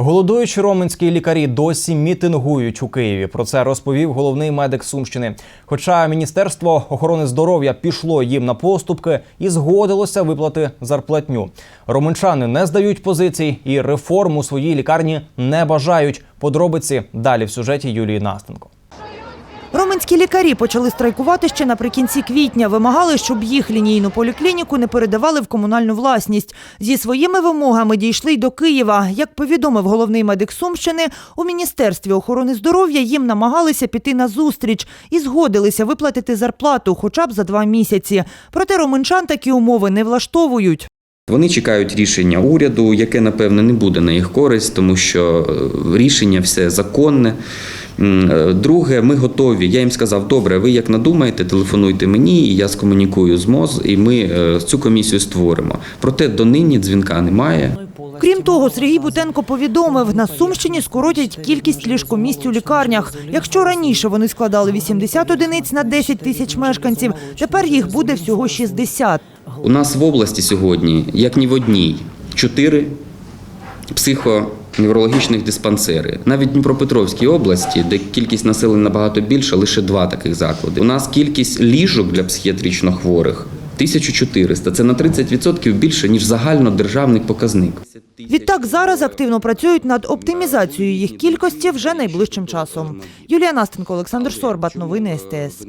Голодуючі роменські лікарі досі мітингують у Києві. Про це розповів головний медик Сумщини. Хоча Міністерство охорони здоров'я пішло їм на поступки і згодилося виплати зарплатню. Роменчани не здають позицій і реформ у своїй лікарні не бажають. Подробиці далі в сюжеті Юлії Настенко. Роменські лікарі почали страйкувати ще наприкінці квітня. Вимагали, щоб їх лінійну поліклініку не передавали в комунальну власність. Зі своїми вимогами дійшли й до Києва. Як повідомив головний медик Сумщини, у Міністерстві охорони здоров'я їм намагалися піти на зустріч і згодилися виплатити зарплату хоча б за два місяці. Проте роменчан такі умови не влаштовують. Вони чекають рішення уряду, яке напевне не буде на їх користь, тому що е, рішення все законне. Е, Друге, ми готові. Я їм сказав, добре, ви як надумаєте, телефонуйте мені, і я скомунікую з МОЗ, і ми е, цю комісію створимо. Проте донині дзвінка немає. Крім того, Сергій Бутенко повідомив, на Сумщині скоротять кількість ліжкомісць у лікарнях. Якщо раніше вони складали 80 одиниць на 10 тисяч мешканців, тепер їх буде всього 60. У нас в області сьогодні, як ні в одній, чотири психоневрологічних диспансери. Навіть в Дніпропетровській області, де кількість населення набагато більша, лише два таких заклади. У нас кількість ліжок для психіатрично хворих 1400. Це на 30% більше, ніж загальнодержавний показник. Відтак зараз активно працюють над оптимізацією їх кількості вже найближчим часом. Юлія Настенко, Олександр Сорбат. Новини СТС.